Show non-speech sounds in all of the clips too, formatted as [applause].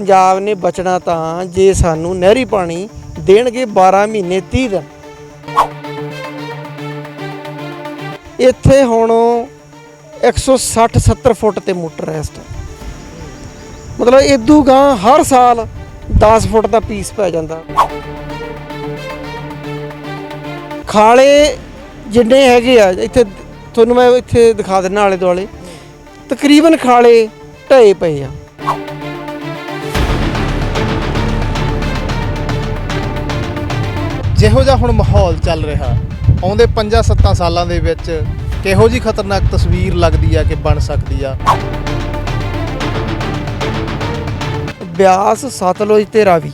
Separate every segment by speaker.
Speaker 1: ਪੰਜਾਬ ਨੇ ਬਚਣਾ ਤਾਂ ਜੇ ਸਾਨੂੰ ਨਹਿਰੀ ਪਾਣੀ ਦੇਣਗੇ 12 ਮਹੀਨੇ 30 ਦਿਨ ਇੱਥੇ ਹੁਣ 160 70 ਫੁੱਟ ਤੇ ਮੋਟਰ ਹੈ ਇਸ ਟਾਈਮ ਮਤਲਬ ਇਦੂ ਗਾਂ ਹਰ ਸਾਲ 10 ਫੁੱਟ ਦਾ ਪੀਸ ਪੈ ਜਾਂਦਾ। ਖਾਲੇ ਜਿੰਨੇ ਹੈਗੇ ਆ, ਇੱਥੇ ਤੁਹਾਨੂੰ ਮੈਂ ਇੱਥੇ ਦਿਖਾ ਦਿੰਨਾ ਆਲੇ ਦੁਆਲੇ ਤਕਰੀਬਨ ਖਾਲੇ ਢਏ ਪਏ ਆ।
Speaker 2: ਜਿਹੋ ਜਿਹਾ ਹੁਣ ਮਾਹੌਲ ਚੱਲ ਰਿਹਾ, ਆਉਂਦੇ 5-7 ਸਾਲਾਂ ਦੇ ਵਿੱਚ ਕਿਹੋ ਜੀ ਖਤਰਨਾਕ ਤਸਵੀਰ ਲੱਗਦੀ ਆ ਕਿ ਬਣ ਸਕਦੀ ਆ?
Speaker 1: ਬਿਆਸ ਸਤਲੁਜ ਤੇ ਰਾਵੀ।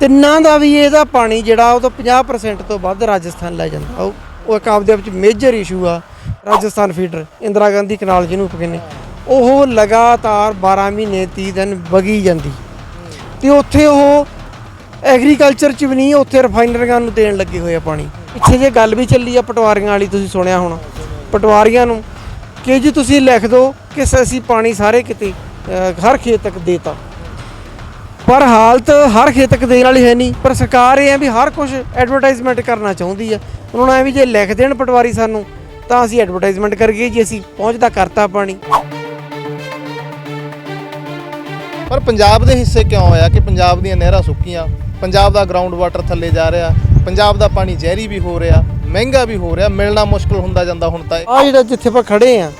Speaker 1: ਤਿੰਨਾਂ ਦਾ ਵੀ ਇਹਦਾ ਪਾਣੀ ਜਿਹੜਾ ਉਹ ਤਾਂ 50% ਤੋਂ ਵੱਧ ਰਾਜਸਥਾਨ ਲੈ ਜਾਂਦਾ। ਉਹ ਉਹ ਇੱਕ ਆਪਦੇ ਵਿੱਚ ਮੇਜਰ ਇਸ਼ੂ ਆ, ਰਾਜਸਥਾਨ ਫੀਡਰ ਇੰਦਰਾ ਗਾਂਧੀ ਕਨਾਲ ਜਿਹਨੂੰ ਆਪਾਂ ਕਹਿੰਦੇ ਉਹ ਲਗਾਤਾਰ 12 ਮਹੀਨੇ 30 ਦਿਨ ਵਗੀ ਜਾਂਦੀ। ਤੇ ਉੱਥੇ ਉਹ ਐਗਰੀਕਲਚਰ ਚ ਵੀ ਨਹੀਂ, ਉੱਥੇ ਰਿਫਾਈਨਰੀਆਂ ਨੂੰ ਦੇਣ ਲੱਗੇ ਹੋਏ ਆ ਪਾਣੀ। ਪਿੱਛੇ ਜੇ ਗੱਲ ਵੀ ਚੱਲੀ ਆ ਪਟਵਾਰੀਆਂ ਵਾਲੀ, ਤੁਸੀਂ ਸੁਣਿਆ ਹੋਣਾ। ਪਟਵਾਰੀਆਂ ਨੂੰ ਕਿ ਜੀ ਤੁਸੀਂ ਲਿਖ ਦਿਓ ਕਿ ਅਸੀਂ ਪਾਣੀ ਸਾਰੇ ਕਿਤੇ ਹਰ ਖੇਤ ਤੱਕ ਦੇਤਾ। ਪਰ ਹਾਲਤ ਹਰ ਖੇਤ ਤੱਕ ਦੇਣ ਵਾਲੀ ਹੈ ਨਹੀਂ। ਪਰ ਸਰਕਾਰ ਇਹ ਹੈ ਵੀ ਹਰ ਕੁਝ ਐਡਵਰਟਾਈਜ਼ਮੈਂਟ ਕਰਨਾ ਚਾਹੁੰਦੀ ਆ। ਉਹਨਾਂ ਨੂੰ ਐ ਵੀ ਜੇ ਲਿਖ ਦੇਣ ਪਟਵਾਰੀ ਸਾਨੂੰ, ਤਾਂ ਅਸੀਂ ਐਡਵਰਟਾਈਜ਼ਮੈਂਟ ਕਰੀਏ ਜੀ, ਅਸੀਂ ਪਹੁੰਚਦਾ ਕਰਤਾ ਪਾਣੀ।
Speaker 2: ਪਰ ਪੰਜਾਬ ਦੇ ਹਿੱਸੇ ਕਿਉਂ ਹੋਇਆ ਕਿ ਪੰਜਾਬ ਦੀਆਂ ਨਹਿਰਾਂ ਸੁੱਕੀਆਂ? ਪੰਜਾਬ ਦਾ ਗਰਾਊਂਡ ਵਾਟਰ ਥੱਲੇ ਜਾ ਰਿਹਾ ਪੰਜਾਬ ਦਾ ਪਾਣੀ ਜ਼ਹਿਰੀ ਵੀ ਹੋ ਰਿਹਾ ਮਹਿੰਗਾ ਵੀ ਹੋ ਰਿਹਾ ਮਿਲਣਾ ਮੁਸ਼ਕਲ ਹੁੰਦਾ ਜਾਂਦਾ ਹੁਣ ਤਾਂ।
Speaker 1: ਆ ਜਿਹੜਾ ਜਿੱਥੇ ਆਪਾਂ ਖੜੇ ਆ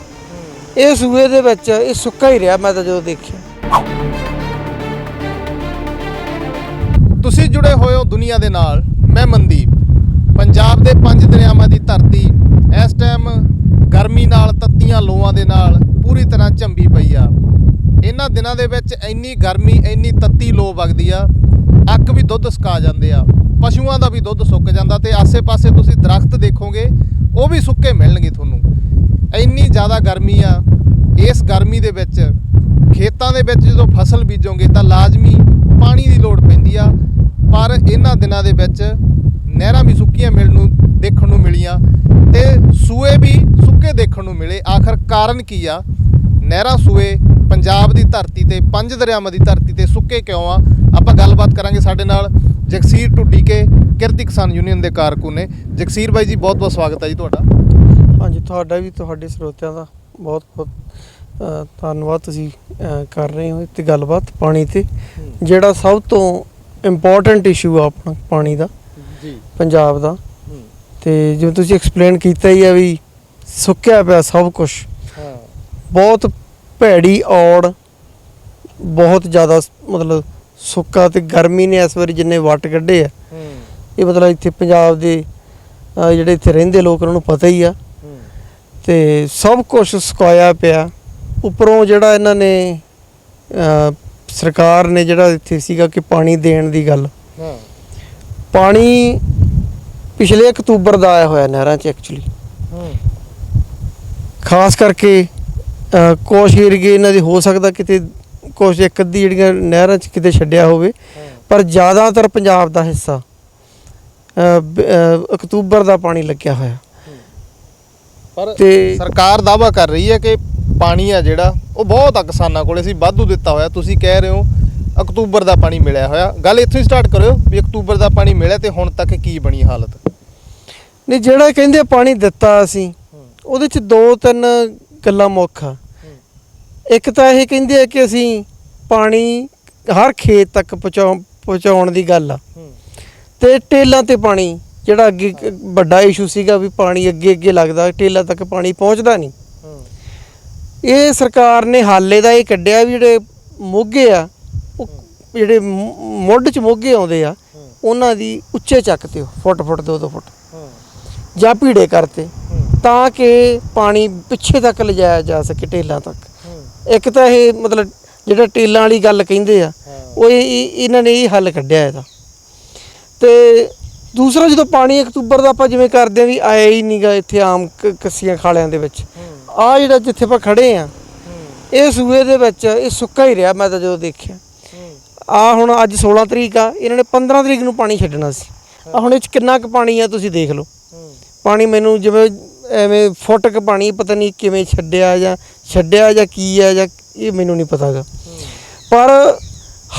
Speaker 1: ਇਹ ਸੂਏ ਦੇ ਵਿੱਚ ਇਹ ਸੁੱਕਾ ਹੀ ਰਿਹਾ ਮੈਂ ਤਾਂ ਜਦੋਂ ਦੇਖਿਆ।
Speaker 2: ਤੁਸੀਂ ਜੁੜੇ ਹੋਏ ਹੋ ਦੁਨੀਆ ਦੇ ਨਾਲ ਮੈਂ ਮਨਦੀਪ। ਪੰਜਾਬ ਦੇ ਪੰਜ ਦਰਿਆਵਾਂ ਦੀ ਧਰਤੀ ਇਸ ਟਾਈਮ ਗਰਮੀ ਨਾਲ ਤੱਤੀਆਂ ਲੋਆਂ ਦੇ ਨਾਲ ਪੂਰੀ ਤਰ੍ਹਾਂ ਝੰਬੀ ਪਈ ਆ। ਇਹਨਾਂ ਦਿਨਾਂ ਦੇ ਵਿੱਚ ਇੰਨੀ ਗਰਮੀ, ਇੰਨੀ ਤੱਤੀ ਲੋ ਵਗਦੀ ਆ, ਅੱਕ ਵੀ ਦੁੱਧ ਸੁਕਾ ਜਾਂਦੇ ਆ, ਪਸ਼ੂਆਂ ਦਾ ਵੀ ਦੁੱਧ ਸੁੱਕ ਜਾਂਦਾ ਤੇ ਆਸੇ-ਪਾਸੇ ਤੁਸੀਂ ਦਰਖਤ ਦੇਖੋਗੇ, ਉਹ ਵੀ ਸੁੱਕੇ ਮਿਲਣਗੇ ਤੁਹਾਨੂੰ। ਇੰਨੀ ਜ਼ਿਆਦਾ ਗਰਮੀ ਆ, ਇਸ ਗਰਮੀ ਦੇ ਵਿੱਚ, ਖੇਤਾਂ ਦੇ ਵਿੱਚ ਜਦੋਂ ਫਸਲ ਬੀਜੋਗੇ ਤਾਂ ਲਾਜ਼ਮੀ ਪਾਣੀ ਦੀ ਲੋੜ ਪੈਂਦੀ ਆ, ਪਰ ਇਹਨਾਂ ਦਿਨਾਂ ਦੇ ਵਿੱਚ ਨਹਿਰਾਂ ਵੀ ਸੁੱਕੀਆਂ ਮਿਲਣ ਨੂੰ, ਦੇਖਣ ਨੂੰ ਮਿਲੀਆਂ ਤੇ ਸੂਏ ਵੀ ਸੁੱਕੇ ਦੇਖਣ ਨੂੰ ਮਿਲੇ। ਆਖਰ ਕਾਰਨ ਕੀ ਆ? ਨਹਿਰਾਂ, ਸੂਏ ਪੰਜਾਬ ਦੀ ਧਰਤੀ ਤੇ ਪੰਜ ਦਰਿਆਵਾਂ ਦੀ ਧਰਤੀ ਤੇ ਸੁੱਕੇ ਕਿਉਂ ਆ? ਆਪਾਂ ਗੱਲਬਾਤ ਕਰਾਂਗੇ ਸਾਡੇ ਨਾਲ ਜਗਸੀਰ ਟੁੱਡੀ ਕੇ ਕਿਰਤੀ ਕਿਸਾਨ ਯੂਨੀਅਨ ਦੇ ਕਾਰਕੁਨ ਨੇ। ਜਗਸੀਰ ਬਾਈ ਜੀ ਬਹੁਤ ਬਹੁਤ ਸਵਾਗਤ ਹੈ ਜੀ ਤੁਹਾਡਾ।
Speaker 1: ਹਾਂਜੀ ਤੁਹਾਡਾ ਵੀ ਤੁਹਾਡੇ ਸਰੋਤਿਆਂ ਦਾ ਬਹੁਤ ਬਹੁਤ ਧੰਨਵਾਦ ਤੁਸੀਂ ਕਰ ਰਹੇ ਹੋ ਤੇ ਗੱਲਬਾਤ ਪਾਣੀ ਤੇ ਜਿਹੜਾ ਸਭ ਤੋਂ ਇੰਪੋਰਟੈਂਟ ਇਸ਼ੂ ਆ ਆਪਣਾ ਪਾਣੀ ਦਾ
Speaker 2: ਜੀ।
Speaker 1: ਪੰਜਾਬ ਦਾ। ਤੇ ਜਿਵੇਂ ਤੁਸੀਂ ਐਕਸਪਲੇਨ ਕੀਤਾ ਹੀ ਆ ਵੀ ਸੁੱਕਿਆ ਪਿਆ ਸਭ ਕੁਝ
Speaker 2: ਹਾਂ।
Speaker 1: ਬਹੁਤ ਭੈੜੀ ਔੜ ਬਹੁਤ ਜ਼ਿਆਦਾ ਮਤਲਬ ਸੁੱਕਾ ਤੇ ਗਰਮੀ ਨੇ ਇਸ ਵਾਰੀ ਜਿੰਨੇ ਵੱਟ ਕੱਢੇ ਆ। ਇਹ ਮਤਲਬ ਇੱਥੇ ਪੰਜਾਬ ਦੇ ਜਿਹੜੇ ਇੱਥੇ ਰਹਿੰਦੇ ਲੋਕ ਉਹਨਾਂ ਨੂੰ ਪਤਾ ਹੀ ਆ। ਤੇ ਸਭ ਕੁਝ ਸੁਕਾਇਆ ਪਿਆ। ਉੱਪਰੋਂ ਜਿਹੜਾ ਇਹਨਾਂ ਨੇ ਸਰਕਾਰ ਨੇ ਜਿਹੜਾ ਇੱਥੇ ਸੀਗਾ ਕਿ ਪਾਣੀ ਦੇਣ ਦੀ ਗੱਲ। ਪਾਣੀ ਪਿਛਲੇ ਅਕਤੂਬਰ ਦਾ ਆਇਆ ਹੋਇਆ ਨਹਿਰਾਂ 'ਚ ਐਕਚੁਅਲੀ ਖਾਸ ਕਰਕੇ ਕੁਛ ਏਰੀਏ ਇਹਨਾਂ ਦੇ ਹੋ ਸਕਦਾ ਕਿਤੇ ਕੁਛ ਇੱਕ ਅੱਧੀ ਜਿਹੜੀਆਂ ਨਹਿਰਾਂ 'ਚ ਕਿਤੇ ਛੱਡਿਆ ਹੋਵੇ ਪਰ ਜ਼ਿਆਦਾਤਰ ਪੰਜਾਬ ਦਾ ਹਿੱਸਾ ਅਕਤੂਬਰ ਦਾ ਪਾਣੀ ਲੱਗਿਆ ਹੋਇਆ।
Speaker 2: ਪਰ ਸਰਕਾਰ ਦਾਵਾ ਕਰ ਰਹੀ ਹੈ ਕਿ ਪਾਣੀ ਆ ਜਿਹੜਾ ਉਹ ਬਹੁਤ ਆ ਕਿਸਾਨਾਂ ਕੋਲੇ ਸੀ ਵਾਧੂ ਦਿੱਤਾ ਹੋਇਆ। ਤੁਸੀਂ ਕਹਿ ਰਹੇ ਹੋ ਅਕਤੂਬਰ ਦਾ ਪਾਣੀ ਮਿਲਿਆ ਹੋਇਆ। ਗੱਲ ਇੱਥੋਂ ਹੀ ਸਟਾਰਟ ਕਰਿਓ ਵੀ ਅਕਤੂਬਰ ਦਾ ਪਾਣੀ ਮਿਲਿਆ ਤੇ ਹੁਣ ਤੱਕ ਕੀ ਬਣੀ ਹਾਲਤ।
Speaker 1: ਨਹੀਂ ਜਿਹੜਾ ਕਹਿੰਦੇ ਪਾਣੀ ਦਿੱਤਾ ਅਸੀਂ ਉਹਦੇ ਚ ਦੋ ਤਿੰਨ ਗੱਲਾਂ ਮੁੱਖ ਆ। ਇੱਕ ਤਾਂ ਇਹ ਕਹਿੰਦੇ ਆ ਕਿ ਅਸੀਂ ਪਾਣੀ ਹਰ ਖੇਤ ਤੱਕ ਪਹੁੰਚਾਉ ਪਹੁੰਚਾਉਣ ਦੀ ਗੱਲ ਆ। ਤੇ ਟੇਲਾਂ ਤੇ ਪਾਣੀ ਜਿਹੜਾ ਅੱਗੇ ਵੱਡਾ ਇਸ਼ੂ ਸੀਗਾ ਵੀ ਪਾਣੀ ਅੱਗੇ ਅੱਗੇ ਲੱਗਦਾ ਟੇਲਾਂ ਤੱਕ ਪਾਣੀ ਪਹੁੰਚਦਾ ਨਹੀਂ। ਇਹ ਸਰਕਾਰ ਨੇ ਹਾਲੇ ਦਾ ਇਹ ਕੱਢਿਆ ਵੀ ਜਿਹੜੇ ਮੋਗੇ ਆ ਉਹ ਜਿਹੜੇ ਮੁੱਢ ਚ ਮੋਗੇ ਆਉਂਦੇ ਆ ਉਹਨਾਂ ਦੀ ਉੱਚੇ ਚੱਕਤੇ ਉਹ ਫੁੱਟ ਫੁੱਟ। ਦੋ ਦੋ ਫੁੱਟ ਜਾਂ ਭੀੜੇ ਕਰਤੇ ਤਾਂ ਕਿ ਪਾਣੀ ਪਿੱਛੇ ਤੱਕ ਲਿਜਾਇਆ ਜਾ ਸਕੇ ਟੇਲਾਂ ਤੱਕ। ਇੱਕ ਤਾਂ ਇਹ ਮਤਲਬ ਜਿਹੜਾ ਟੇਲਾਂ ਵਾਲੀ ਗੱਲ ਕਹਿੰਦੇ ਆ ਉਹ ਇਹ- ਇਹ- ਇਹਨਾਂ ਨੇ ਇਹ ਹੱਲ ਕੱਢਿਆ ਇਹਦਾ। ਤੇ ਦੂਸਰਾ ਜਦੋਂ ਪਾਣੀ ਅਕਤੂਬਰ ਦਾ ਆਪਾਂ ਜਿਵੇਂ ਕਰਦੇ ਆ ਵੀ ਆਇਆ ਹੀ ਨਹੀਂਗਾ ਇੱਥੇ ਆਮ ਕੱਸੀਆਂ ਖਾਲਿਆਂ ਦੇ ਵਿੱਚ ਆ ਜਿਹੜਾ ਜਿੱਥੇ ਆਪਾਂ ਖੜੇ ਆ ਇਹ ਸੂਏ ਦੇ ਵਿੱਚ ਇਹ ਸੁੱਕਾ ਹੀ ਰਿਹਾ ਮੈਂ ਤਾਂ ਜਦੋਂ ਦੇਖਿਆ। ਆ ਹੁਣ ਅੱਜ 16 ਤਰੀਕ ਆ ਇਹਨਾਂ ਨੇ 15 ਤਰੀਕ ਨੂੰ ਪਾਣੀ ਛੱਡਣਾ ਸੀ। ਆ ਹੁਣ ਇਹ ਚ ਕਿੰਨਾ ਕੁ ਪਾਣੀ ਆ ਤੁਸੀਂ ਦੇਖ ਲਓ। ਪਾਣੀ ਮੈਨੂੰ ਜਿਵੇਂ ਐਵੇਂ ਫੁੱਟ ਕ ਪਾਣੀ ਪਤਾ ਨਹੀਂ ਕਿਵੇਂ ਛੱਡਿਆ ਜਾਂ ਛੱਡਿਆ ਜਾਂ ਕੀ ਹੈ ਜਾਂ ਇਹ ਮੈਨੂੰ ਨਹੀਂ ਪਤਾਗਾ ਪਰ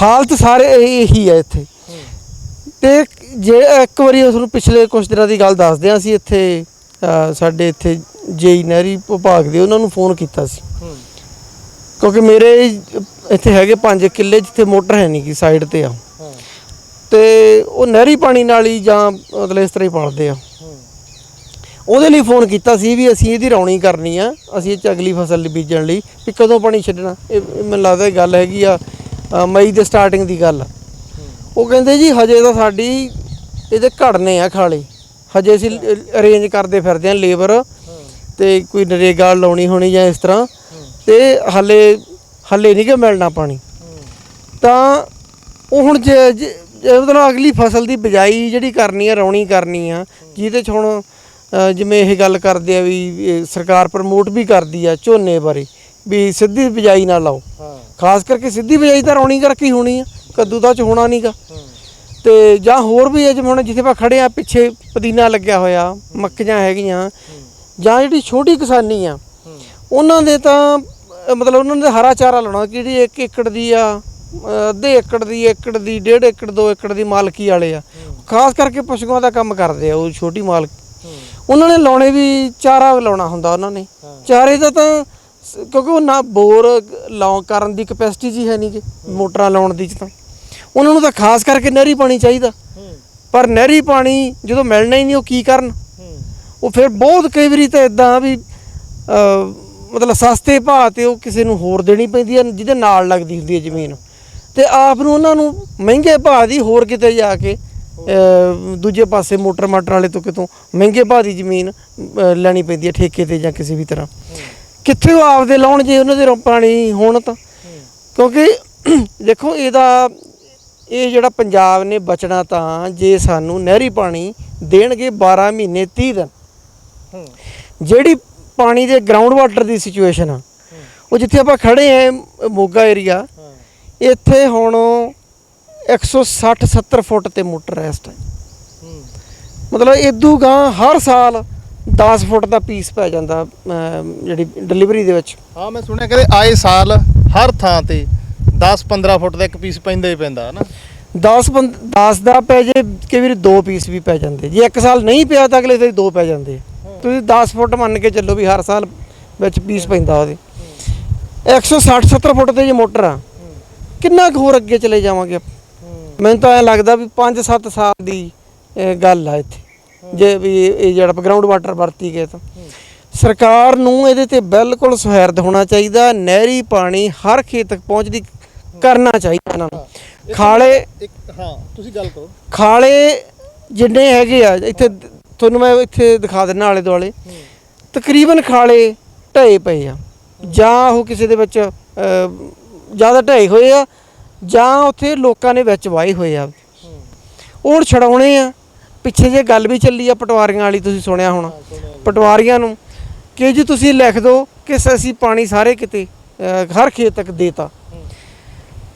Speaker 1: ਹਾਲਤ ਸਾਰੇ ਇਹੀ ਹੈ ਇੱਥੇ। ਤੇ ਜੇ ਇੱਕ ਵਾਰੀ ਤੁਹਾਨੂੰ ਪਿਛਲੇ ਕੁਝ ਦਿਨਾਂ ਦੀ ਗੱਲ ਦੱਸਦੇ ਹਾਂ ਅਸੀਂ ਇੱਥੇ ਸਾਡੇ ਇੱਥੇ ਜੇਈ ਨਹਿਰੀ ਵਿਭਾਗ ਦੇ ਉਹਨਾਂ ਨੂੰ ਫੋਨ ਕੀਤਾ ਸੀ। ਕਿਉਂਕਿ ਮੇਰੇ ਇੱਥੇ ਹੈਗੇ ਪੰਜ ਕਿੱਲੇ ਜਿੱਥੇ ਮੋਟਰ ਹੈ ਨਹੀਂ ਕਿ ਸਾਈਡ ਤੇ ਆ। ਤੇ ਉਹ ਨਹਿਰੀ ਪਾਣੀ ਨਾਲ ਹੀ ਜਾਂ ਮਤਲਬ ਇਸ ਤਰ੍ਹਾਂ ਹੀ ਪਾਲਦੇ ਆ। ਉਹਦੇ ਲਈ ਫੋਨ ਕੀਤਾ ਸੀ ਵੀ ਅਸੀਂ ਇਹਦੀ ਰੌਣੀ ਕਰਨੀ ਆ ਅਸੀਂ ਇਹ ਚ ਅਗਲੀ ਫਸਲ ਬੀਜਣ ਲਈ ਵੀ ਕਦੋਂ ਪਾਣੀ ਛੱਡਣਾ। ਇਹ ਮੈਨੂੰ ਲੱਗਦਾ ਗੱਲ ਹੈਗੀ ਆ ਮਈ ਦੇ ਸਟਾਰਟਿੰਗ ਦੀ ਗੱਲ ਉਹ ਕਹਿੰਦੇ ਜੀ ਹਜੇ ਤਾਂ ਸਾਡੀ ਇਹਦੇ ਘੜਨੇ ਆ ਖਾਲੇ। ਹਜੇ ਅਸੀਂ ਅਰੇਂਜ ਕਰਦੇ ਫਿਰਦੇ ਆ ਲੇਬਰ ਤੇ ਕੋਈ ਨਰੇਗਾ ਲਾਉਣੀ ਹੋਣੀ ਜਾਂ ਇਸ ਤਰ੍ਹਾਂ। ਤੇ ਹਲੇ ਹਲੇ ਨਹੀਂ ਕਿ ਮਿਲਣਾ ਪਾਣੀ। ਤਾਂ ਉਹ ਹੁਣ ਜੇ ਮਤਲਬ ਅਗਲੀ ਫਸਲ ਦੀ ਬਿਜਾਈ ਜਿਹੜੀ ਕਰਨੀ ਆ ਰੌਣੀ ਕਰਨੀ ਆ ਜਿਹਦੇ ਚ ਹੁਣ ਜਿਵੇਂ ਇਹ ਗੱਲ ਕਰਦੇ ਆ ਵੀ ਸਰਕਾਰ ਪ੍ਰਮੋਟ ਵੀ ਕਰਦੀ ਆ ਝੋਨੇ ਬਾਰੇ ਵੀ ਸਿੱਧੀ ਬਿਜਾਈ ਨਾ ਲਾਓ। ਖਾਸ ਕਰਕੇ ਸਿੱਧੀ ਬਿਜਾਈ ਤਾਂ ਰੌਣੀ ਕਰਕੇ ਹੀ ਹੋਣੀ ਆ ਕੱਦੂ ਤਾਂ ਚ ਹੋਣਾ ਨਹੀਂਗਾ ਤੇ ਜਾਂ ਹੋਰ ਵੀ ਜਿਵੇਂ ਹੁਣ ਜਿੱਥੇ ਆਪਾਂ ਖੜੇ ਆ ਪਿੱਛੇ ਪੁਦੀਨਾ ਲੱਗਿਆ ਹੋਇਆ ਮੱਕੀਆਂ ਹੈਗੀਆਂ ਜਾਂ ਜਿਹੜੀ ਛੋਟੀ ਕਿਸਾਨੀ ਆ ਉਹਨਾਂ ਦੇ ਤਾਂ ਮਤਲਬ ਉਹਨਾਂ ਨੇ ਹਰਾ ਚਾਰਾ ਲਾਉਣਾ ਕਿ ਜਿਹੜੀ 1 ਏਕੜ ਦੀ ਆ ਅੱਧੇ ਏਕੜ ਦੀ ਏਕੜ ਦੀ ਡੇਢ ਏਕੜ 2 ਏਕੜ ਦੀ ਮਾਲਕੀ ਵਾਲੇ ਆ। ਖਾਸ ਕਰਕੇ ਪਸ਼ੂਆਂ ਦਾ ਕੰਮ ਕਰਦੇ ਆ ਉਹ ਛੋਟੀ ਮਾਲਕ ਉਹਨਾਂ ਨੇ ਲਾਉਣੇ ਵੀ ਚਾਰਾ ਲਾਉਣਾ ਹੁੰਦਾ ਉਹਨਾਂ ਨੇ। ਚਾਰੇ ਦਾ ਤਾਂ ਕਿਉਂਕਿ ਉਹ ਨਾ ਬੋਰ ਲਾਉਣ ਕਰਨ ਦੀ ਕਪੈਸਿਟੀ ਜੀ ਹੈ ਨਹੀਂ ਕਿ ਮੋਟਰਾਂ ਲਾਉਣ ਦੀ ਤਾਂ। ਉਹਨਾਂ ਨੂੰ ਤਾਂ ਖਾਸ ਕਰਕੇ ਨਹਿਰੀ ਪਾਣੀ ਚਾਹੀਦਾ। ਪਰ ਨਹਿਰੀ ਪਾਣੀ ਜਦੋਂ ਮਿਲਣਾ ਹੀ ਨਹੀਂ ਉਹ ਕੀ ਕਰਨ? ਉਹ ਫਿਰ ਬਹੁਤ ਕਈ ਵਾਰੀ ਤਾਂ ਇਦਾਂ ਵੀ ਮਤਲਬ ਸਸਤੇ ਭਾਅ ਤੇ ਉਹ ਕਿਸੇ ਨੂੰ ਹੋਰ ਦੇਣੀ ਪੈਂਦੀ ਹੈ ਜਿਹਦੇ ਨਾਲ ਲੱਗਦੀ ਹੁੰਦੀ ਹੈ ਜ਼ਮੀਨ। ਤੇ ਆਪ ਨੂੰ ਉਹਨਾਂ ਨੂੰ ਮਹਿੰਗੇ ਭਾਅ ਦੀ ਹੋਰ ਕਿਤੇ ਜਾ ਕੇ ਦੂਜੇ ਪਾਸੇ ਮੋਟਰ ਮਾਟਰ ਵਾਲੇ ਤੋਂ ਕਿਤੋਂ ਮਹਿੰਗੇ ਭਾਅ ਦੀ ਜ਼ਮੀਨ ਲੈਣੀ ਪੈਂਦੀ ਹੈ ਠੇਕੇ ਤੇ ਜਾਂ ਕਿਸੇ ਵੀ ਤਰ੍ਹਾਂ। ਕਿੱਥੇ ਉਹ ਆਪਦੇ ਲਾਉਣ ਜੇ ਉਹਨਾਂ ਦੇ ਰੋ- ਪਾਣੀ ਹੋਣ ਤਾਂ? ਕਿਉਂਕਿ [clears throat] ਦੇਖੋ ਇਹਦਾ, ਇਹ ਜਿਹੜਾ ਪੰਜਾਬ ਨੇ ਬਚਣਾ ਤਾਂ ਜੇ ਸਾਨੂੰ ਨਹਿਰੀ ਪਾਣੀ ਦੇਣਗੇ 12 ਮਹੀਨੇ 30 ਦਿਨ। ਜਿਹੜੀ ਪਾਣੀ ਦੇ ਗਰਾਊਂਡ ਵਾਟਰ ਦੀ ਸਿਚੁਏਸ਼ਨ ਆ, ਉਹ ਜਿੱਥੇ ਆਪਾਂ ਖੜੇ ਆ, ਮੋਗਾ ਏਰੀਆ ਇੱਥੇ ਹੁਣ 160 70 ਫੁੱਟ ਤੇ ਮੋਟਰ ਹੈ ਇਸ ਟਾਈਮ ਮਤਲਬ ਇਦੂ ਗਾਂ ਹਰ ਸਾਲ 10 ਫੁੱਟ ਦਾ ਪੀਸ ਪੈ ਜਾਂਦਾ ਜਿਹੜੀ ਡਿਲੀਵਰੀ ਦੇ ਵਿੱਚ।
Speaker 2: ਹਾਂ ਮੈਂ ਸੁਣਿਆ ਕਹਿੰਦੇ ਆਏ ਸਾਲ ਹਰ ਥਾਂ ਤੇ 10-15 ਫੁੱਟ ਦਾ ਇੱਕ ਪੀਸ ਪੈਂਦਾ ਹੀ ਪੈਂਦਾ ਹਨਾ?
Speaker 1: 10 10 ਦਾ ਪੈ ਜੇ ਕਈ ਵਾਰੀ ਦੋ ਪੀਸ ਵੀ ਪੈ ਜਾਂਦੇ। ਜੇ ਇੱਕ ਸਾਲ ਨਹੀਂ ਪਿਆ ਤਾਂ ਅਗਲੇ ਵਾਰੀ ਦੋ ਪੈ ਜਾਂਦੇ। ਤੁਸੀਂ 10 ਫੁੱਟ ਮੰਨ ਕੇ ਚੱਲੋ ਵੀ ਹਰ ਸਾਲ ਵਿੱਚ ਪੀਸ ਪੈਂਦਾ ਉਹਦੇ। 160 70 ਫੁੱਟ ਤੇ ਜੇ ਮੋਟਰ ਆ ਕਿੰਨਾ ਕੁ ਹੋਰ ਅੱਗੇ ਚਲੇ ਜਾਵਾਂਗੇ ਆਪਾਂ? ਮੈਨੂੰ ਤਾਂ ਐ ਲੱਗਦਾ ਵੀ 5-7 ਸਾਲ ਦੀ ਗੱਲ ਆ ਇੱਥੇ। ਜੇ ਵੀ ਇਹ ਜਿਹੜਾ ਗਰਾਊਂਡ ਵਾਟਰ ਵਰਤੀ ਗਏ ਤਾਂ। ਸਰਕਾਰ ਨੂੰ ਇਹਦੇ ਤੇ ਬਿਲਕੁਲ ਸੁਹਿਰਦ ਹੋਣਾ ਚਾਹੀਦਾ ਨਹਿਰੀ ਪਾਣੀ ਹਰ ਖੇਤ ਤੱਕ ਪਹੁੰਚਦੀ ਕਰਨਾ ਚਾਹੀਦਾ ਇਹਨਾਂ ਨੂੰ। ਖਾਲੇ
Speaker 2: ਹਾਂ ਤੁਸੀਂ ਗੱਲ ਕਰੋ।
Speaker 1: ਖਾਲੇ ਜਿੰਨੇ ਹੈਗੇ ਆ ਇੱਥੇ ਤੁਹਾਨੂੰ ਮੈਂ ਇੱਥੇ ਦਿਖਾ ਦਿੰਨਾ ਆਲੇ ਦੁਆਲੇ। ਤਕਰੀਬਨ ਖਾਲੇ ਢਏ ਪਏ ਆ। ਜਾਂ ਉਹ ਕਿਸੇ ਦੇ ਵਿੱਚ ਜ਼ਿਆਦਾ ਢਏ ਹੋਏ ਆ ਜਾਂ ਉੱਥੇ ਲੋਕਾਂ ਨੇ ਵਿੱਚ ਵਾਏ ਹੋਏ ਆ। ਉਹ ਛਡਾਉਣੇ ਆ। ਪਿੱਛੇ ਜੇ ਗੱਲ ਵੀ ਚੱਲੀ ਆ ਪਟਵਾਰੀਆਂ ਵਾਲੀ, ਤੁਸੀਂ ਸੁਣਿਆ ਹੋਣਾ। ਪਟਵਾਰੀਆਂ ਨੂੰ ਕਿ ਜੀ ਤੁਸੀਂ ਲਿਖ ਦਿਓ ਕਿ ਅਸੀਂ ਪਾਣੀ ਸਾਰੇ ਕਿਤੇ ਹਰ ਖੇਤ ਤੱਕ ਦੇਤਾ।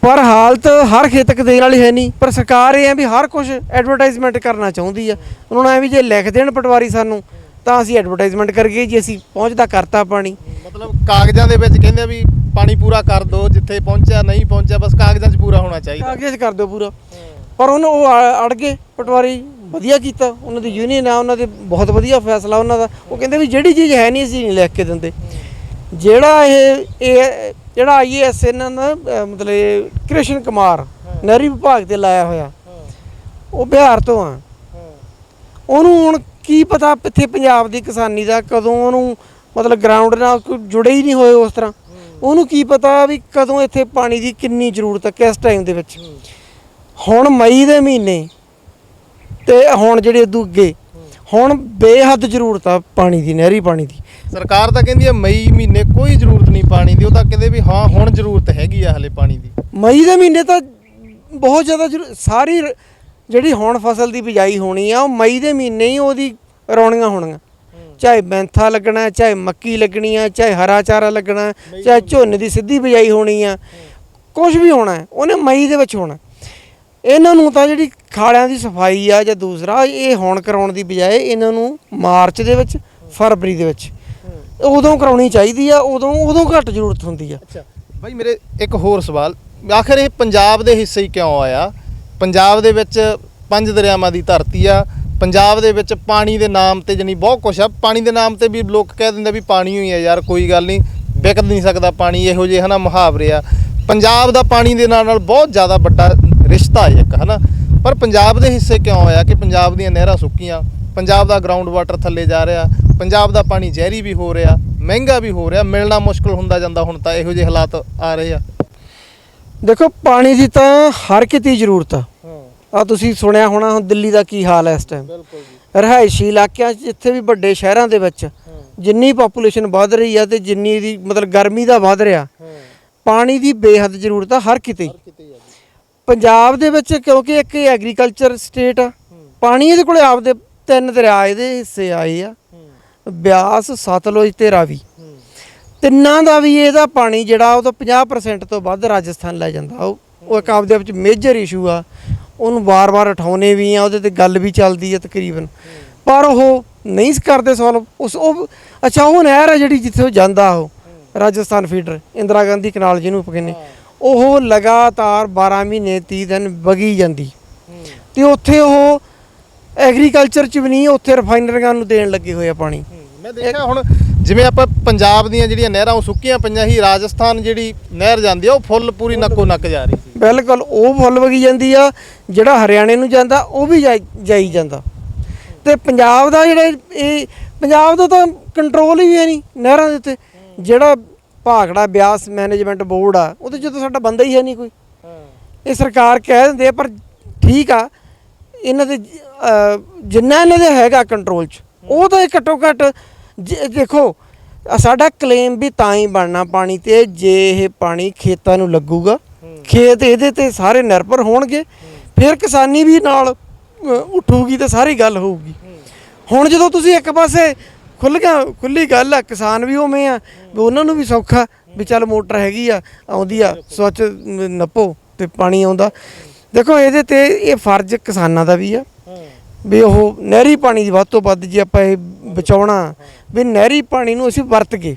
Speaker 1: ਪਰ ਹਾਲਤ ਹਰ ਖੇਤ ਤੱਕ ਦੇਣ ਵਾਲੀ ਹੈ ਨਹੀਂ। ਪਰ ਸਰਕਾਰ ਇਹ ਹੈ ਵੀ ਹਰ ਕੁਝ ਐਡਵਰਟਾਈਜ਼ਮੈਂਟ ਕਰਨਾ ਚਾਹੁੰਦੀ ਆ। ਉਹਨਾਂ ਨੂੰ ਐ ਵੀ ਜੇ ਲਿਖ ਦੇਣ ਪਟਵਾਰੀ ਸਾਨੂੰ, ਤਾਂ ਅਸੀਂ ਐਡਵਰਟਾਈਜ਼ਮੈਂਟ ਕਰੀਏ ਜੀ, ਅਸੀਂ ਪਹੁੰਚਦਾ ਕਰਤਾ ਪਾਣੀ।
Speaker 2: ਮਤਲਬ ਕਾਗਜ਼ਾਂ ਦੇ ਵਿੱਚ ਕਹਿੰਦੇ ਆ ਵੀ ਪਾਣੀ ਪੂਰਾ ਕਰ ਦਿਓ ਜਿੱਥੇ ਪਹੁੰਚਿਆ ਨਹੀਂ ਪਹੁੰਚਿਆ ਬਸ ਕਾਗਜ਼ਾਂ 'ਚ ਪੂਰਾ ਹੋਣਾ ਚਾਹੀਦਾ।
Speaker 1: ਕਾਗਜ਼ਾਂ ਕਰ ਦਿਓ ਪੂਰਾ। ਪਰ ਉਹਨੂੰ ਉਹ ਅੜ ਗਏ ਪਟਵਾਰੀ ਵਧੀਆ ਕੀਤਾ। ਉਹਨਾਂ ਦੀ ਯੂਨੀਅਨ ਆ ਉਹਨਾਂ ਦੇ ਬਹੁਤ ਵਧੀਆ ਫੈਸਲਾ ਉਹਨਾਂ ਦਾ। ਉਹ ਕਹਿੰਦੇ ਵੀ ਜਿਹੜੀ ਚੀਜ਼ ਹੈ ਨਹੀਂ ਅਸੀਂ ਨਹੀਂ ਲਿਖ ਕੇ ਦਿੰਦੇ। ਜਿਹੜਾ ਇਹ ਇਹ ਜਿਹੜਾ ਆਈਏਐਸ ਇਹਨਾਂ ਦਾ ਮਤਲਬ ਇਹ ਕ੍ਰਿਸ਼ਨ ਕੁਮਾਰ ਨਹਿਰੀ ਵਿਭਾਗ ਤੇ ਲਾਇਆ ਹੋਇਆ। ਉਹ ਬਿਹਾਰ ਤੋਂ ਆ। ਉਹਨੂੰ ਹੁਣ ਕੀ ਪਤਾ ਇੱਥੇ ਪੰਜਾਬ ਦੀ ਕਿਸਾਨੀ ਦਾ ਕਦੋਂ ਉਹਨੂੰ ਮਤਲਬ ਗਰਾਊਂਡ ਨਾਲ ਕੋਈ ਜੁੜੇ ਹੀ ਨਹੀਂ ਹੋਏ ਉਸ ਤਰ੍ਹਾਂ। ਉਹਨੂੰ ਕੀ ਪਤਾ ਵੀ ਕਦੋਂ ਇੱਥੇ ਪਾਣੀ ਦੀ ਕਿੰਨੀ ਜ਼ਰੂਰਤ ਹੈ ਕਿਸ ਟਾਈਮ ਦੇ ਵਿੱਚ। ਹੁਣ ਮਈ ਦੇ ਮਹੀਨੇ ਤੇ ਹੁਣ ਜਿਹੜੇ ਉਦੋਂ ਅੱਗੇ ਹੁਣ ਬੇਹੱਦ ਜ਼ਰੂਰਤ ਆ ਪਾਣੀ ਦੀ ਨਹਿਰੀ ਪਾਣੀ ਦੀ।
Speaker 2: ਸਰਕਾਰ ਤਾਂ ਕਹਿੰਦੀ ਹੈ ਮਈ ਮਹੀਨੇ ਕੋਈ ਜ਼ਰੂਰਤ ਨਹੀਂ ਪਾਣੀ ਦੀ ਉਹ ਤਾਂ ਕਹਿੰਦੇ ਵੀ ਹਾਂ ਹੁਣ ਜ਼ਰੂਰਤ ਹੈਗੀ ਆ ਹਲੇ ਪਾਣੀ ਦੀ।
Speaker 1: ਮਈ ਦੇ ਮਹੀਨੇ ਤਾਂ ਬਹੁਤ ਜ਼ਿਆਦਾ ਸਾਰੀ ਜਿਹੜੀ ਹੁਣ ਫਸਲ ਦੀ ਬਿਜਾਈ ਹੋਣੀ ਆ ਉਹ ਮਈ ਦੇ ਮਹੀਨੇ ਹੀ ਉਹਦੀ ਰੌਣੀਆਂ ਹੋਣੀਆਂ ਚਾਹੇ ਮੈਂਥਾ ਲੱਗਣਾ ਹੈ, ਚਾਹੇ ਮੱਕੀ ਲੱਗਣੀ ਆ ਚਾਹੇ ਹਰਾ ਚਾਰਾ ਲੱਗਣਾ ਚਾਹੇ ਝੋਨੇ ਦੀ ਸਿੱਧੀ ਬਿਜਾਈ ਹੋਣੀ ਆ ਕੁਝ ਵੀ ਹੋਣਾ ਹੈ, ਉਹਨੇ ਮਈ ਦੇ ਵਿੱਚ ਹੋਣਾ। ਇਹਨਾਂ ਨੂੰ ਤਾਂ ਜਿਹੜੀ ਖਾਲਿਆਂ ਦੀ ਸਫ਼ਾਈ ਆ ਜਾਂ ਦੂਸਰਾ ਇਹ ਹੁਣ ਕਰਾਉਣ ਦੀ ਬਜਾਏ ਇਹਨਾਂ ਨੂੰ ਮਾਰਚ ਦੇ ਵਿੱਚ ਫਰਵਰੀ ਦੇ ਵਿੱਚ। ਉਦੋਂ ਕਰਾਉਣੀ ਚਾਹੀਦੀ ਆ ਉਦੋਂ ਉਦੋਂ ਘੱਟ ਜ਼ਰੂਰਤ ਹੁੰਦੀ ਆ।
Speaker 2: ਅੱਛਾ ਬਾਈ ਮੇਰੇ ਇੱਕ ਹੋਰ ਸਵਾਲ। ਆਖਰ ਇਹ ਪੰਜਾਬ ਦੇ ਹਿੱਸੇ ਹੀ ਕਿਉਂ ਆਇਆ? ਪੰਜਾਬ ਦੇ ਵਿੱਚ ਪੰਜ ਦਰਿਆਵਾਂ ਦੀ ਧਰਤੀ ਆ ਪੰਜਾਬ ਦੇ ਵਿੱਚ ਪਾਣੀ ਦੇ ਨਾਮ ਤੇ ਜਣੀ ਬਹੁਤ ਕੁਛ ਆ। ਪਾਣੀ ਦੇ ਨਾਮ ਤੇ ਵੀ ਲੋਕ ਕਹਿ ਦਿੰਦੇ ਵੀ ਪਾਣੀ ਹੋਈ ਆ ਯਾਰ, ਕੋਈ ਗੱਲ ਨਹੀਂ ਵਿਕ ਨਹੀਂ ਸਕਦਾ ਪਾਣੀ, ਇਹੋ ਜਿਹੇ ਹਨਾ ਮੁਹਾਵਰੇ ਆ। ਪੰਜਾਬ ਦਾ ਪਾਣੀ ਦੇ ਨਾਲ ਨਾਲ ਬਹੁਤ ਜ਼ਿਆਦਾ ਵੱਡਾ ਰਿਸ਼ਤਾ ਹੈ ਇੱਕ, ਹਨਾ। ਪਰ ਪੰਜਾਬ ਦੇ ਹਿੱਸੇ ਕਿਉਂ ਹੋਇਆ ਕਿ ਪੰਜਾਬ ਦੀਆਂ ਨਹਿਰਾਂ ਸੁੱਕੀਆਂ, ਪੰਜਾਬ ਦਾ ਗਰਾਊਂਡ ਵਾਟਰ ਥੱਲੇ ਜਾ ਰਿਹਾ, ਪੰਜਾਬ ਦਾ ਪਾਣੀ ਜ਼ਹਿਰੀ ਵੀ ਹੋ ਰਿਹਾ, ਮਹਿੰਗਾ ਵੀ ਹੋ ਰਿਹਾ, ਮਿਲਣਾ ਮੁਸ਼ਕਲ ਹੁੰਦਾ ਜਾਂਦਾ ਹੁਣ ਤਾਂ ਇਹੋ ਜਿਹੇ ਹਾਲਾਤ ਆ ਰਹੇ ਆ।
Speaker 1: ਦੇਖੋ, ਪਾਣੀ ਦੀ ਤਾਂ ਹਰ ਕਿਤੇ ਜ਼ਰੂਰਤ ਆ। ਆ ਤੁਸੀਂ ਸੁਣਿਆ ਹੋਣਾ ਹੁਣ ਦਿੱਲੀ ਦਾ ਕੀ ਹਾਲ ਹੈ ਇਸ ਟਾਈਮ
Speaker 2: ਬਿਲਕੁਲ ਜੀ।
Speaker 1: ਰਹਾਇਸ਼ੀ ਇਲਾਕਿਆਂ 'ਚ ਜਿੱਥੇ ਵੀ ਵੱਡੇ ਸ਼ਹਿਰਾਂ ਦੇ ਵਿੱਚ ਜਿੰਨੀ ਪੋਪੂਲੇਸ਼ਨ ਵੱਧ ਰਹੀ ਆ ਤੇ ਜਿੰਨੀ ਦੀ ਮਤਲਬ ਗਰਮੀ ਦਾ ਵੱਧ ਰਿਹਾ ਪਾਣੀ ਦੀ ਬੇਹੱਦ ਜ਼ਰੂਰਤ ਆ ਹਰ ਕਿਤੇ ਪੰਜਾਬ ਦੇ ਵਿੱਚ ਕਿਉਂਕਿ ਇੱਕ ਐਗਰੀਕਲਚਰ ਸਟੇਟ ਆ ਪਾਣੀ ਇਹਦੇ ਕੋਲੇ ਆਪਦੇ ਤਿੰਨ ਦਰਿਆ ਇਹਦੇ ਹਿੱਸੇ ਆਏ ਆ। ਬਿਆਸ ਸਤਲੁਜ ਤੇ ਰਾਵੀ। ਤਿੰਨਾਂ ਦਾ ਵੀ ਇਹਦਾ ਪਾਣੀ ਜਿਹੜਾ ਉਹ ਤਾਂ 50% ਤੋਂ ਵੱਧ ਰਾਜਸਥਾਨ ਲੈ ਜਾਂਦਾ। ਉਹ ਇੱਕ ਆਪਦੇ ਵਿੱਚ ਮੇਜਰ ਇਸ਼ੂ ਆ। ਉਹਨੂੰ ਵਾਰ-ਵਾਰ ਉਠਾਉਨੇ ਵੀ ਆ ਉਹਦੇ ਤੇ ਗੱਲ ਵੀ ਚੱਲਦੀ ਆ ਤਕਰੀਬਨ। ਪਰ ਉਹ ਨਹੀਂ ਕਰਦੇ ਸੋਲਵ ਉਸ ਉਹ ਅੱਛਾ ਉਹ ਨਹਿਰ ਆ ਜਿਹੜੀ ਜਿੱਥੇ ਉਹ ਜਾਂਦਾ ਉਹ ਰਾਜਸਥਾਨ ਫੀਡਰ ਇੰਦਰਾ ਗਾਂਧੀ ਕਨਾਲ ਜਿਹਨੂੰ ਆਪਾਂ ਕਹਿੰਦੇ। ਉਹ ਲਗਾਤਾਰ 12 ਮਹੀਨੇ 30 ਦਿਨ ਵਗੀ ਜਾਂਦੀ। ਤੇ ਉੱਥੇ ਉਹ ਐਗਰੀਕਲਚਰ ਚ ਵੀ ਨਹੀਂ ਉੱਥੇ ਰਿਫਾਈਨਰੀਆਂ ਨੂੰ ਦੇਣ ਲੱਗੇ ਹੋਏ ਆ ਪਾਣੀ।
Speaker 2: ਮੈਂ ਦੇਖਿਆ ਹੁਣ ਜਿਵੇਂ ਆਪਾਂ ਪੰਜਾਬ ਦੀਆਂ ਜਿਹੜੀਆਂ ਨਹਿਰਾਂ ਉਹ ਸੁੱਕੀਆਂ ਪਈਆਂ ਸੀ ਰਾਜਸਥਾਨ ਜਿਹੜੀ ਨਹਿਰ ਜਾਂਦੀ ਆ ਉਹ ਫੁੱਲ ਪੂਰੀ ਨੱਕੋ ਨੱਕ ਜਾ ਰਹੀ ਸੀ।
Speaker 1: ਬਿਲਕੁਲ ਉਹ ਫੁੱਲ ਵਗੀ ਜਾਂਦੀ ਆ ਜਿਹੜਾ ਹਰਿਆਣੇ ਨੂੰ ਜਾਂਦਾ ਉਹ ਵੀ ਜਾਈ ਜਾਂਦਾ। ਤੇ ਪੰਜਾਬ ਦਾ ਜਿਹੜਾ ਇਹ ਪੰਜਾਬ ਦਾ ਤਾਂ ਕੰਟਰੋਲ ਹੀ ਹੈ ਨਹੀਂ ਨਹਿਰਾਂ ਦੇ ਉੱਤੇ। ਜਿਹੜਾ ਭਾਖੜਾ ਬਿਆਸ ਮੈਨੇਜਮੈਂਟ ਬੋਰਡ ਆ ਉਹਦੇ ਤਾਂ ਸਾਡਾ ਬੰਦਾ ਹੀ ਹੈ ਨਹੀਂ ਕੋਈ। ਇਹ ਸਰਕਾਰ ਕਹਿ ਦਿੰਦੇ ਆ ਪਰ ਠੀਕ ਆ ਇਹਨਾਂ ਦੇ ਜਿੰਨਾ ਇਹਨਾਂ ਦੇ ਹੈਗਾ ਕੰਟਰੋਲ 'ਚ ਉਹ ਤਾਂ ਘੱਟੋ ਘੱਟ ਦੇਖੋ ਆਹ ਸਾਡਾ ਕਲੇਮ ਵੀ ਤਾਂ ਹੀ ਬਣਨਾ ਪਾਣੀ ਤੇ ਜੇ ਇਹ ਪਾਣੀ ਖੇਤਾਂ ਨੂੰ ਲੱਗੂਗਾ ਖੇਤ ਇਹਦੇ ਤੇ ਸਾਰੇ ਨਿਰਭਰ ਹੋਣਗੇ ਫਿਰ ਕਿਸਾਨੀ ਵੀ ਨਾਲ ਉੱਠੂਗੀ ਤੇ ਸਾਰੀ ਗੱਲ ਹੋਊਗੀ। ਹੁਣ ਜਦੋਂ ਤੁਸੀਂ ਇੱਕ ਪਾਸੇ ਖੁੱਲ ਗਿਆ ਖੁੱਲੀ ਗੱਲ ਆ ਕਿਸਾਨ ਵੀ ਉਵੇਂ ਆ ਵੀ ਉਹਨਾਂ ਨੂੰ ਵੀ ਸੌਖਾ ਵੀ ਚੱਲ ਮੋਟਰ ਹੈਗੀ ਆ ਆਉਂਦੀ ਆ ਸਵੱਚ ਨੱਪੋ ਤੇ ਪਾਣੀ ਆਉਂਦਾ। ਦੇਖੋ ਇਹਦੇ ਤੇ ਇਹ ਫਰਜ਼ ਕਿਸਾਨਾਂ ਦਾ ਵੀ ਆ। ਵੀ ਉਹ ਨਹਿਰੀ ਪਾਣੀ ਦੀ ਵੱਧ ਤੋਂ ਵੱਧ ਜੇ ਆਪਾਂ ਇਹ ਬਚਾਉਣਾ ਵੀ ਨਹਿਰੀ ਪਾਣੀ ਨੂੰ ਅਸੀਂ ਵਰਤ ਕੇ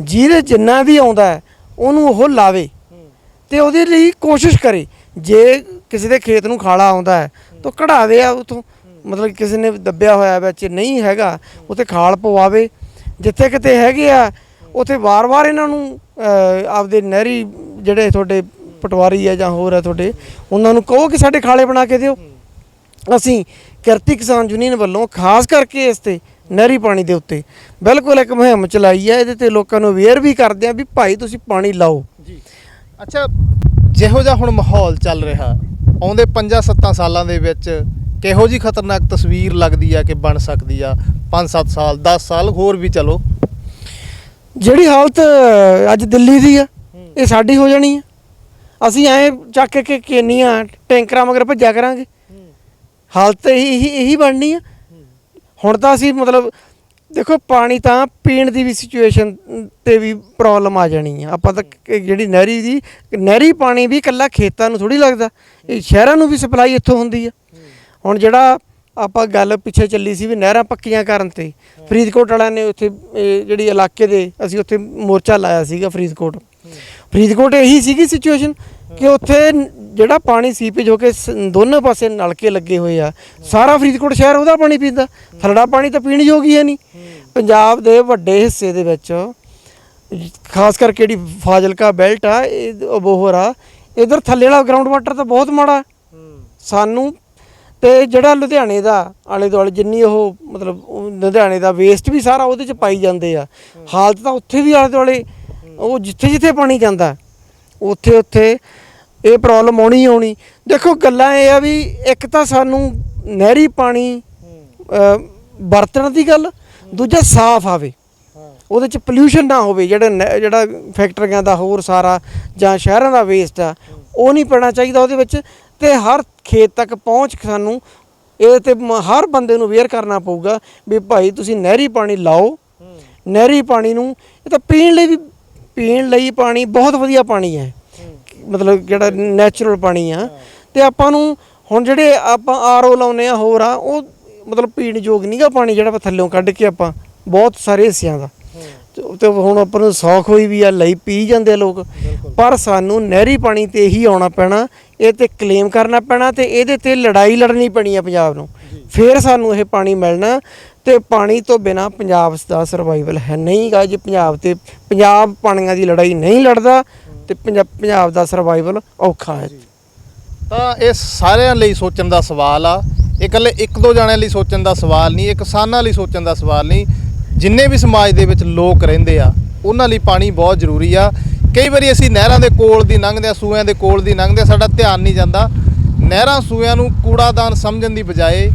Speaker 1: ਜਿਹਦੇ ਜਿੰਨਾ ਵੀ ਆਉਂਦਾ ਉਹਨੂੰ ਉਹ ਲਾਵੇ ਤੇ ਉਹਦੇ ਲਈ ਕੋਸ਼ਿਸ਼ ਕਰੇ। ਜੇ ਕਿਸੇ ਦੇ ਖੇਤ ਨੂੰ ਖਾਲਾ ਆਉਂਦਾ ਹੈ, ਤਾਂ ਕਢਾਵੇ ਆ ਉਥੋਂ। ਮਤਲਬ ਕਿਸੇ ਨੇ ਦੱਬਿਆ ਹੋਇਆ ਵਿੱਚ ਨਹੀਂ ਹੈਗਾ ਉਤੇ ਖਾਲ ਪਵਾਵੇ। ਜਿੱਥੇ ਕਿਤੇ ਹੈਗੇ ਆ, ਉਥੇ ਵਾਰ-ਵਾਰ ਇਹਨਾਂ ਨੂੰ ਆਪਦੇ ਨਹਿਰੀ ਜਿਹੜੇ ਤੁਹਾਡੇ ਪਟਵਾਰੀ ਆ ਜਾਂ ਹੋਰ ਆ ਤੁਹਾਡੇ, ਉਹਨਾਂ ਨੂੰ ਕਹੋ ਕਿ ਸਾਡੇ ਖਾਲੇ ਬਣਾ ਕੇ ਦਿਓ। ਅਸੀਂ ਕਿਰਤੀ ਕਿਸਾਨ ਯੂਨੀਅਨ ਵੱਲੋਂ ਖਾਸ ਕਰਕੇ ਇਸ ਤੇ ਨਹਿਰੀ ਪਾਣੀ ਦੇ ਉੱਤੇ। ਬਿਲਕੁਲ ਇੱਕ ਮੁਹਿੰਮ ਚਲਾਈ ਹੈ ਇਹਦੇ ਤੇ ਲੋਕਾਂ ਨੂੰ ਅਵੇਅਰ ਵੀ ਕਰਦੇ ਆ ਵੀ ਭਾਈ ਤੁਸੀਂ ਪਾਣੀ ਲਾਓ।
Speaker 2: ਜੀ। ਅੱਛਾ ਜਿਹੋ ਜਿਹਾ ਹੁਣ ਮਾਹੌਲ ਚੱਲ ਰਿਹਾ ਆਉਂਦੇ 5-7 ਸਾਲਾਂ ਦੇ ਵਿੱਚ ਕਿਹੋ ਜੀ ਖਤਰਨਾਕ ਤਸਵੀਰ ਲੱਗਦੀ ਆ ਕਿ ਬਣ ਸਕਦੀ ਆ? 5-7 ਸਾਲ 10 ਸਾਲ ਹੋਰ ਵੀ ਚਲੋ।
Speaker 1: ਜਿਹੜੀ ਹਾਲਤ ਅੱਜ ਦਿੱਲੀ ਦੀ ਆ ਇਹ ਸਾਡੀ ਹੋ ਜਾਣੀ ਆ। ਅਸੀਂ ਐ ਚੱਕ ਕੇ ਕੇਨੀਆਂ ਟੈਂਕਰਾਂ ਮਗਰ ਭੱਜਿਆ ਕਰਾਂਗੇ। ਹਾਲਤ ਇਹੀ ਇਹੀ ਬਣਨੀ ਆ। ਹੁਣ ਤਾਂ ਅਸੀਂ ਮਤਲਬ, ਦੇਖੋ ਪਾਣੀ ਤਾਂ ਪੀਣ ਦੀ ਵੀ ਸਿਚੁਏਸ਼ਨ ਤੇ ਵੀ ਪ੍ਰੋਬਲਮ ਆ ਜਾਣੀ ਆ। ਆਪਾਂ ਤਾਂ ਜਿਹੜੀ ਨਹਿਰੀ ਦੀ, ਨਹਿਰੀ ਪਾਣੀ ਵੀ ਇਕੱਲਾ ਖੇਤਾਂ ਨੂੰ ਥੋੜੀ ਲੱਗਦਾ। ਇਹ ਸ਼ਹਿਰਾਂ ਨੂੰ ਵੀ ਸਪਲਾਈ ਇੱਥੋਂ ਹੁੰਦੀ ਆ। ਹੁਣ ਜਿਹੜਾ ਆਪਾਂ ਗੱਲ ਪਿੱਛੇ ਚੱਲੀ ਸੀ ਵੀ ਨਹਿਰਾਂ ਪੱਕੀਆਂ ਕਰਨ ਤੇ, ਫਰੀਦਕੋਟ ਵਾਲਿਆਂ ਨੇ ਉੱਥੇ ਜਿਹੜੀ ਇਲਾਕੇ ਦੇ, ਅਸੀਂ ਉੱਥੇ ਮੋਰਚਾ ਲਾਇਆ ਸੀਗਾ ਫਰੀਦਕੋਟ। ਫਰੀਦਕੋਟ ਇਹੀ ਸੀਗੀ ਸਿਚੁਏਸ਼ਨ ਕਿ ਉੱਥੇ ਜਿਹੜਾ ਪਾਣੀ ਸੀਪੇਜ ਹੋ ਕੇ ਸ- ਦੋਨੋਂ ਪਾਸੇ ਨਲਕੇ ਲੱਗੇ ਹੋਏ ਆ, ਸਾਰਾ ਫਰੀਦਕੋਟ ਸ਼ਹਿਰ ਉਹਦਾ ਪਾਣੀ ਪੀਂਦਾ। ਥਲੜਾ ਪਾਣੀ ਤਾਂ ਪੀਣ ਯੋਗ ਹੀ ਹੈ ਨਹੀਂ। ਪੰਜਾਬ ਦੇ ਵੱਡੇ ਹਿੱਸੇ ਦੇ ਵਿੱਚ, ਖਾਸ ਕਰਕੇ ਜਿਹੜੀ ਫਾਜ਼ਿਲਕਾ ਬੈਲਟ ਆ, ਇਹ ਅਬੋਹਰ ਆ, ਇਧਰ ਥੱਲੇ ਵਾਲਾ ਗਰਾਊਂਡ ਵਾਟਰ ਤਾਂ ਬਹੁਤ ਮਾੜਾ ਸਾਨੂੰ ਤੇ ਜਿਹੜਾ ਲੁਧਿਆਣੇ ਦਾ ਆਲੇ ਦੁਆਲੇ ਜਿੰਨੀ ਉਹ ਮਤਲਬ ਉਹ ਲੁਧਿਆਣੇ ਦਾ ਵੇਸਟ ਵੀ ਸਾਰਾ ਉਹਦੇ ਚ ਪਾਈ ਜਾਂਦੇ ਆ। ਹਾਲਤ ਤਾਂ ਉੱਥੇ ਵੀ ਆਲੇ ਦੁਆਲੇ, ਉਹ ਜਿੱਥੇ ਜਿੱਥੇ ਪਾਣੀ ਜਾਂਦਾ ਉੱਥੇ ਉੱਥੇ ਇਹ ਪ੍ਰੋਬਲਮ ਆਉਣੀ ਆਉਣੀ। ਦੇਖੋ ਗੱਲਾਂ ਇਹ ਆ ਵੀ ਇੱਕ ਤਾਂ ਸਾਨੂੰ ਨਹਿਰੀ ਪਾਣੀ ਵਰਤਣ ਦੀ ਗੱਲ ਦੂਜਾ ਸਾਫ਼ ਆਵੇ। ਉਹਦੇ ਚ ਪੋਲਿਊਸ਼ਨ ਨਾ ਹੋਵੇ ਜਿਹੜਾ ਜਿਹੜਾ ਫੈਕਟਰੀਆਂ ਦਾ ਹੋਰ ਸਾਰਾ ਜਾਂ ਸ਼ਹਿਰਾਂ ਦਾ ਵੇਸਟ ਆ ਉਹ ਨਹੀਂ ਪੈਣਾ ਚਾਹੀਦਾ ਉਹਦੇ ਵਿੱਚ। ਤੇ ਹਰ ਖੇਤ ਤੱਕ ਪਹੁੰਚ ਸਾਨੂੰ ਇਹ ਤੇ ਹਰ ਬੰਦੇ ਨੂੰ ਅਵੇਅਰ ਕਰਨਾ ਪਊਗਾ ਵੀ ਭਾਈ ਤੁਸੀਂ ਨਹਿਰੀ ਪਾਣੀ ਲਾਓ। ਨਹਿਰੀ ਪਾਣੀ ਨੂੰ ਇਹ ਤਾਂ ਪੀਣ ਲਈ ਵੀ ਪੀਣ ਲਈ ਪਾਣੀ ਬਹੁਤ ਵਧੀਆ ਪਾਣੀ ਹੈ। ਮਤਲਬ ਜਿਹੜਾ ਨੈਚੁਰਲ ਪਾਣੀ ਆ ਤੇ ਆਪਾਂ ਨੂੰ ਹੁਣ ਜਿਹੜੇ ਆਪਾਂ ਆਰਓ ਲਾਉਨੇ ਆ ਹੋਰ ਆ ਉਹ ਮਤਲਬ ਪੀਣ ਯੋਗ ਨਹੀਂਗਾ ਪਾਣੀ ਜਿਹੜਾ ਆਪਾਂ ਥੱਲਿਓਂ ਕੱਢ ਕੇ ਆਪਾਂ ਬਹੁਤ ਸਾਰੇ ਹਿੱਸਿਆਂ ਦਾ। ਤੇ- ਹੁਣ ਆਪਾਂ ਨੂੰ ਸੌਖ ਹੋਈ ਵੀ ਆ ਲਈ ਪੀ ਜਾਂਦੇ ਲੋਕ। ਪਰ ਸਾਨੂੰ ਨਹਿਰੀ ਪਾਣੀ ਤੇ ਹੀ ਆਉਣਾ ਪੈਣਾ ਇਹ ਤੇ ਕਲੇਮ ਕਰਨਾ ਪੈਣਾ ਤੇ ਇਹਦੇ ਤੇ ਲੜਾਈ ਲੜਨੀ ਪੈਣੀ ਆ ਪੰਜਾਬ ਨੂੰ। ਫਿਰ ਸਾਨੂੰ ਇਹ ਪਾਣੀ ਮਿਲਣਾ ਤੇ ਪਾਣੀ ਤੋਂ ਬਿਨਾ ਪੰਜਾਬ ਦਾ ਸਰਵਾਈਵਲ ਹੈ ਨਹੀਂਗਾ। ਜੇ ਪੰਜਾਬ ਤੇ ਪੰਜਾਬ ਪਾਣੀਆਂ ਦੀ ਲੜਾਈ ਨਹੀਂ ਲੜਦਾ ਤੇ ਪੰਜਾਬ ਪੰਜਾਬ ਦਾ ਸਰਵਾਈਵਲ ਔਖਾ ਹੈ।
Speaker 2: ਤਾਂ ਇਹ ਸਾਰਿਆਂ ਲਈ ਸੋਚਣ ਦਾ ਸਵਾਲ ਆ। ਇਹ ਇਕੱਲੇ ਇੱਕ ਦੋ ਜਣਿਆਂ ਲਈ ਸੋਚਣ ਦਾ ਸਵਾਲ ਨਹੀਂ ਇਹ ਕਿਸਾਨਾਂ ਲਈ ਸੋਚਣ ਦਾ ਸਵਾਲ ਨਹੀਂ। ਜਿੰਨੇ ਵੀ ਸਮਾਜ ਦੇ ਵਿੱਚ ਲੋਕ ਰਹਿੰਦੇ ਆ, ਉਹਨਾਂ ਲਈ ਪਾਣੀ ਬਹੁਤ ਜ਼ਰੂਰੀ ਆ। ਕਈ ਵਾਰੀ ਅਸੀਂ ਨਹਿਰਾਂ ਦੇ ਕੋਲ ਦੀ ਲੰਘਦੇ ਆ ਸੂਆਂ ਦੇ ਕੋਲ ਦੀ ਲੰਘਦੇ ਆ, ਸਾਡਾ ਧਿਆਨ ਨਹੀਂ ਜਾਂਦਾ। ਨਹਿਰਾਂ ਸੂਇਆਂ ਨੂੰ ਕੂੜਾਦਾਨ ਸਮਝਣ ਦੀ ਬਜਾਏ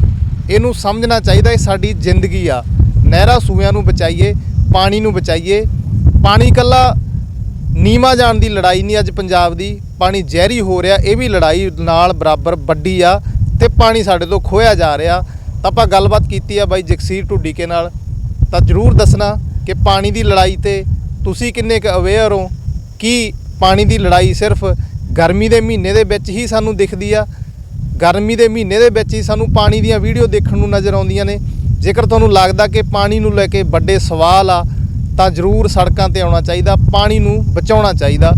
Speaker 2: ਇਹਨੂੰ ਸਮਝਣਾ ਚਾਹੀਦਾ, ਇਹ ਸਾਡੀ ਜ਼ਿੰਦਗੀ ਆ। ਨਹਿਰਾਂ ਸੂਆਂ ਨੂੰ ਬਚਾਈਏ, ਪਾਣੀ ਨੂੰ ਬਚਾਈਏ। ਪਾਣੀ ਇਕੱਲਾ ਨੀਮਾ ਜਾਣ ਦੀ ਲੜਾਈ ਨਹੀਂ ਅੱਜ ਪੰਜਾਬ ਦੀ, ਪਾਣੀ ਜ਼ਹਿਰੀ ਹੋ ਰਿਹਾ, ਇਹ ਵੀ ਲੜਾਈ ਨਾਲ ਬਰਾਬਰ ਵੱਡੀ ਆ ਤੇ ਪਾਣੀ ਸਾਡੇ ਤੋਂ ਖੋਇਆ ਜਾ ਰਿਹਾ। ਤਾਂ ਆਪਾਂ ਗੱਲਬਾਤ ਕੀਤੀ ਆ ਬਾਈ ਜਗਸੀਰ ਢੁੱਡੀਕੇ ਨਾਲ। ਤਾਂ ਜਰੂਰ ਦੱਸਣਾ ਕਿ ਪਾਣੀ ਦੀ ਲੜਾਈ ਤੇ ਤੁਸੀਂ ਕਿੰਨੇ ਕੁ ਅਵੇਅਰ ਹੋ? ਕਿ ਪਾਣੀ ਦੀ ਲੜਾਈ ਸਿਰਫ ਗਰਮੀ ਦੇ ਮਹੀਨੇ ਦੇ ਵਿੱਚ ਹੀ ਸਾਨੂੰ ਦਿਖਦੀ ਆ? ਗਰਮੀ ਦੇ ਮਹੀਨੇ ਦੇ ਵਿੱਚ ਹੀ ਸਾਨੂੰ ਪਾਣੀ ਦੀਆਂ ਵੀਡੀਓ ਦੇਖਣ ਨੂੰ ਨਜ਼ਰ ਆਉਂਦੀਆਂ ਨੇ। ਜੇਕਰ ਤੁਹਾਨੂੰ ਲੱਗਦਾ ਕਿ ਪਾਣੀ ਨੂੰ ਲੈ ਕੇ ਵੱਡੇ ਸਵਾਲ ਆ ਤਾਂ ਜ਼ਰੂਰ ਸੜਕਾਂ ਤੇ ਆਉਣਾ ਚਾਹੀਦਾ ਪਾਣੀ ਨੂੰ ਬਚਾਉਣਾ ਚਾਹੀਦਾ।